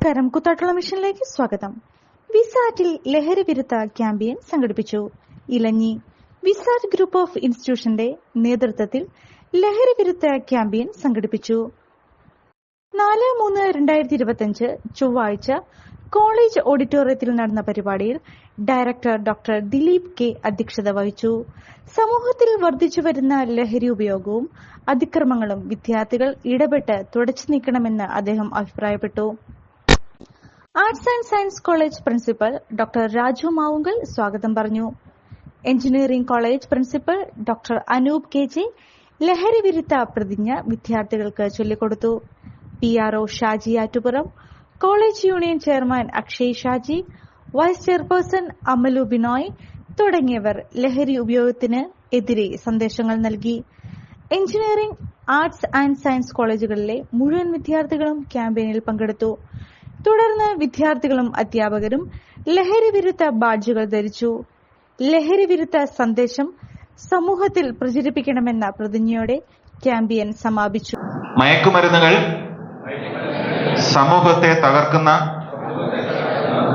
നമസ്കാരം. കുത്താട്ടുള്ള മിഷനിലേക്ക് സ്വാഗതം. വിസാറ്റിൽ ലഹരി വിരുദ്ധ ക്യാമ്പയിൻ സംഘടിപ്പിച്ചു. ഇലഞ്ഞി വിസാറ്റ് ഗ്രൂപ്പ് ഓഫ് ഇൻസ്റ്റിറ്റ്യൂഷന്റെ നേതൃത്വത്തിൽ ലഹരി വിരുദ്ധ ക്യാമ്പയിൻ സംഘടിപ്പിച്ചു. നാല് മൂന്ന് രണ്ടായിരത്തി ഇരുപത്തിയഞ്ച് ചൊവ്വാഴ്ച കോളേജ് ഓഡിറ്റോറിയത്തിൽ നടന്ന പരിപാടിയിൽ ഡയറക്ടർ ഡോക്ടർ ദിലീപ് കെ അധ്യക്ഷത വഹിച്ചു. സമൂഹത്തിൽ വർദ്ധിച്ചു വരുന്ന ലഹരി ഉപയോഗവും അതിക്രമങ്ങളും വിദ്യാർത്ഥികൾ ഇടപെട്ട് തുടച്ചു നീക്കണമെന്ന് അദ്ദേഹം അഭിപ്രായപ്പെട്ടു. Arts and science college principal doctor Raju Mavunkal സ്വാഗതം പറഞ്ഞു. Engineering college principal doctor Anoop K J ലഹരി വിരുദ്ധ പ്രതിജ്ഞ വിദ്യാർത്ഥികൾക്ക് ചൊല്ലിക്കൊടുത്തു. P R O Shaji Attupuram college union chairman Akshay Shaji vice chairperson Amalu Binoy തുടങ്ങിയവർ ലഹരി ഉപയോഗത്തിന് എതിരെ സന്ദേശങ്ങൾ നൽകി. എഞ്ചിനീയറിംഗ് ആർട്സ് ആൻഡ് സയൻസ് കോളേജുകളിലെ മുഴുവൻ വിദ്യാർത്ഥികളും ക്യാമ്പയിനിൽ പങ്കെടുത്തു. തുടർന്ന് വിദ്യാർത്ഥികളും അധ്യാപകരും ലഹരി വിരുദ്ധ ബാഡ്ജുകൾ ധരിച്ചു. ലഹരി വിരുദ്ധ സന്ദേശം സമൂഹത്തിൽ പ്രചരിപ്പിക്കണമെന്ന പ്രതിജ്ഞയോടെ ക്യാമ്പയിൻ സമാപിച്ചു. മയക്കുമരുന്നുകൾ സമൂഹത്തെ തകർക്കുന്ന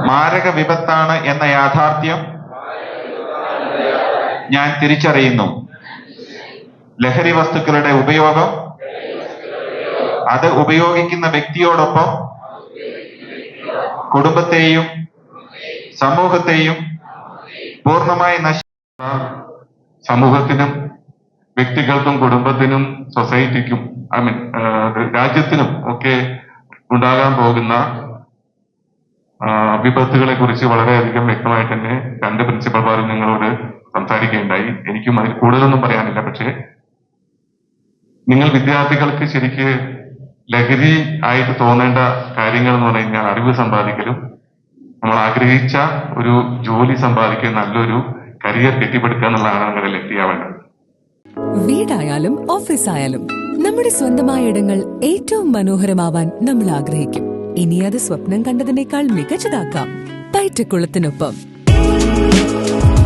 മാരക വിപത്താണ് എന്ന യാഥാർത്ഥ്യം ഞാൻ തിരിച്ചറിയുന്നു. ലഹരി വസ്തുക്കളുടെ ഉപയോഗം അത് ഉപയോഗിക്കുന്ന വ്യക്തിയോടൊപ്പം കുടുംബത്തെയും സമൂഹത്തെയും പൂർണമായി നശി സമൂഹത്തിനും വ്യക്തികൾക്കും കുടുംബത്തിനും സൊസൈറ്റിക്കും ഐ മീൻ രാജ്യത്തിനും ഒക്കെ ഉണ്ടാകാൻ പോകുന്ന വിപത്തുകളെ കുറിച്ച് വളരെയധികം വ്യക്തമായിട്ട് തന്നെ രണ്ട് പ്രിൻസിപ്പൽമാരും നിങ്ങളോട് സംസാരിക്കുകയുണ്ടായി. എനിക്കും അതിൽ കൂടുതലൊന്നും പറയാനില്ല. പക്ഷേ നിങ്ങൾ വിദ്യാർത്ഥികൾക്ക് ശരിക്ക് ലഹരി ആയിട്ട് തോന്നേണ്ട കാര്യങ്ങൾ എന്ന് പറഞ്ഞു കഴിഞ്ഞാൽ അറിവ് സമ്പാദിക്കലും നമ്മൾ ആഗ്രഹിച്ച ഒരു ജോലി സമ്പാദിക്കുക നല്ലൊരു കരിയർ കെട്ടിപ്പടുക്കുക എന്നുള്ളതാണ് നിങ്ങളുടെ ലക്ഷ്യാവേണ്ടത് വീടായാലും ഓഫീസായാലും നമ്മുടെ സ്വന്തമായ ഇടങ്ങൾ ഏറ്റവും മനോഹരമാവാൻ നമ്മൾ ആഗ്രഹിക്കും. ഇനി അത് സ്വപ്നം കണ്ടതിനേക്കാൾ മികച്ചതാക്കാം. പൈറ്റക്കുളത്തിനൊപ്പം.